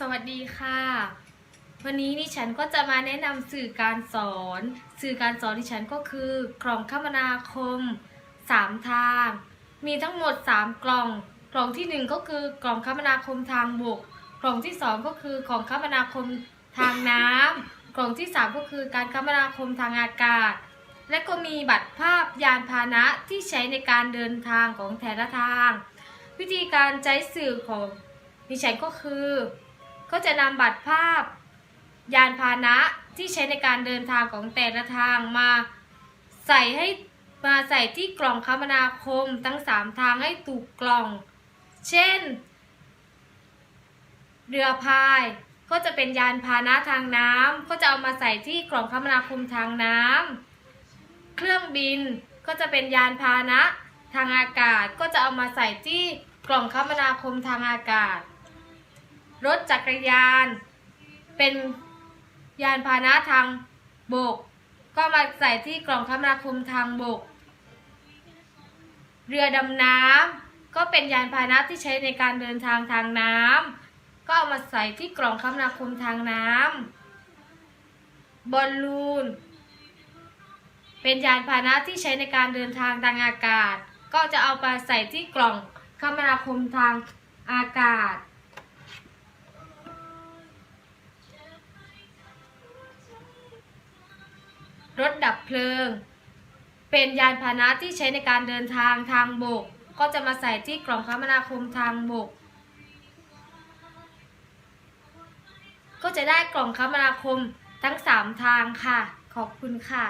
สวัสดีค่ะ วันนี้ดิฉันก็จะมาแนะนำสื่อการสอน สื่อการสอนดิฉันก็คือกล่องคมนาคม 3 ทาง มีทั้งหมด 3 กล่อง กล่องทีหนึ่1 ก็คือกล่องคมนาคมทางบก กล่องที่ 2 ก็คือกล่องคมนาคมทางน้ำกล่องที่ 3 ก็คือการคมนาคมทางอากาศ และก็มีบัตรภาพยานพาหนะที่ใช้ในการเดินทางของแต่ละทาง วิธีการใช้สื่อของดิฉันก็คือ ก็จะนำบัตรภาพ ยานพาหนะที่ใช้ในการเดินทางของแต่ละทางมาใส่ให้มาใส่ที่กล่องคมนาคมทั้งสามทางให้ถูกกล่อง เช่น เรือพายก็จะเป็นยานพาหนะทางน้ำก็จะเอามาใส่ที่กล่องคมนาคมทางน้ำเครื่องบินก็จะเป็นยานพาหนะทางอากาศก็จะเอามาใส่ที่กล่องคมนาคมทางอากาศ รถจักรยาน เป็นยานพาหนะทางบก ก็มาใส่ที่กล่องคมนาคมทางบก เรือดำน้ำก็เป็นยานพาหนะที่ใช้ในการเดินทางทางน้ำก็เอามาใส่ที่กล่องคมนาคมทางน้ำบอลลูน เป็นยานพาหนะที่ใช้ในการเดินทางทางอากาศ ก็จะเอาไปใส่ที่กล่องคมนาคมทางอากาศ รถดับเพลิง เป็นยานพาหนะที่ใช้ในการเดินทางทางบก ก็จะมาใส่ที่กล่องคมนาคมทางบก ก็จะได้กล่องคมนาคมทั้ง 3 ทางค่ะ ขอบคุณค่ะ